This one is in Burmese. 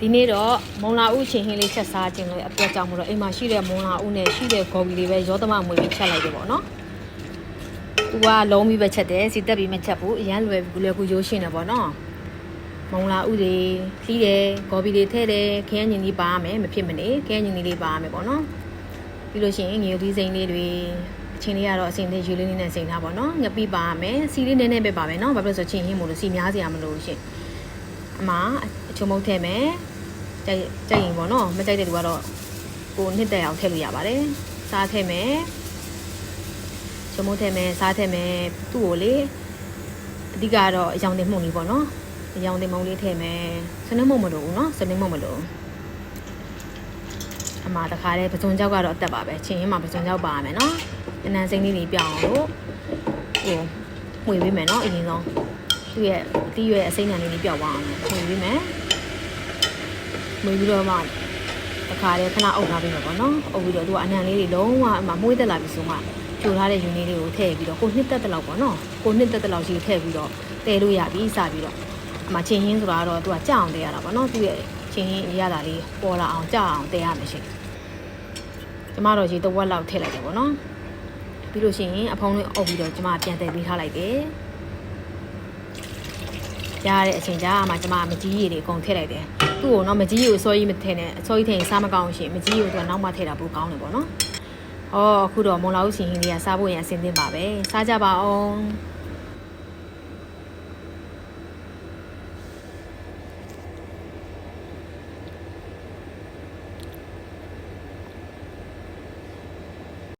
ဒီနေ့တော့မုံလာဥချင်းဟင်းလေးချက်စားခြင်းလို့အတွက်ကြောင့်မလို့အိမ်မှာရှိတဲ့မုံလာဥနဲ့ရှိတဲ့ဂေါ်ဘီလေးပဲရောသမမွေပြီးချက်လိုက်တယ်ပေါ့နော်သူကလုံးပြီးပဲချက်တယ်စီတက်ပြီးမချက်ဘူးအရန်လွယ်ဘူးလွယ်ကူရိုးရှင်းတယ်ပေါ့နော်မုံလာဥတွေလှီးတယ်ဂေါ်ဘီလေးထည့်တယ်ခရမ်းညင်လေးပါရမယ်မဖြစ်မနေခရမ်းညင်လေးပါရမယ်ပေါ့နော်ပြီးလို့ရှိရင်ငရုတ်သီးစိမ်းလေးတွေအချင်းလေးကတော့အစင်သေးရွေးလေးနဲ့စိန်ထားပေါ့နော်ငပိပါရမယ်စီလေးနည်းနည်းပဲပါမယ်နော်ဘာဖြစ်လို့လဲဆိုချင်းဟင်းမို့လို့စီများစရာမလိုဘူးရှင်အ မအချုံမုတ်ထည့်မယ်ကြိုက်ကြိုက်ရင်ပေါ့နော်မကြိုက်တဲ့လူကတော့ကိုနှစ်တက်အောင်ထည့်လို့ရပါတယ်စားထည့်မယ်ချမိုးထည့်မယ်စားထည့်မယ်သူ့ကိုလေအဓိကတော့အယောင်တင်မှုန်လေးပေါ့နော်အယောင်တင်မုံလေးထည့်မယ်စနစ်မုံမလို့ဘူးနော်စနစ်မုံမလို့အမတခါတည်းပစုံကြောက်ကတော့အသက်ပါပဲချင်းရင်မှာပစုံကြောက်ပါရမယ်နော်အနံစိမ့်လေးတွေပြောင်းအောင်လို့ဟိုမှွေပေးမယ်နော်အရင်ဆုံး သူ့ရဲ့အတီးရဲ့အစိမ့်နံလေးတွေပြောင်းသွားအောင်မှွေပေးမယ်မွေးပြီးတော့မှတခါတည်းခဏအုပ်ထားပြီးမှာပေါ့နော်အုပ်ပြီးတော့သူကအနံလေးတွေလုံးဝအမှမွေးသက်လာပြီဆိုမှဖြိုထားတဲ့ယူနည်းလေးကိုထည့်ပြီးတော့ကိုနှစ်သက်တဲ့လောက်ပေါ့နော်ကိုနှစ်သက်တဲ့လောက်ရှိထည့်ပြီးတော့တဲလို့ရပြီစပြီးတော့အမှချင်းရင်းဆိုတာကတော့သူကကြအောင်တဲရတာပေါ့နော်သူရဲ့ချင်းရင်းရတာလေးပေါ်လာအောင်ကြအောင်တဲရမယ်ရှင်ကျမတို့ရေတစ်ဝက်လောက်ထည့်လိုက်တယ်ပေါ့နော်ပြီးလို့ရှိရင်အဖုံးလေးအုပ်ပြီးတော့ကျမပြန်တဲပေးထားလိုက်တယ်ကြား ရတဲ့အချိန်ကြာမှကျမမကြီးရည်တွေအကုန်ထည့်လိုက်တယ်သူ့ကိုတော့မကြီးရည်ကိုစောကြီးမထည့်နဲ့အစောကြီးထည့်ရင်စားမကောင်းရှင်မကြီးရည်ကိုသူကနောက်မှထည့်တာပိုကောင်းတယ်ပေါ့နော်ဟောအခုတော့မုံလာဦးစီဟင်းလေးကစားဖို့ရန်အဆင်သင့်ပါပဲစားကြပါအောင်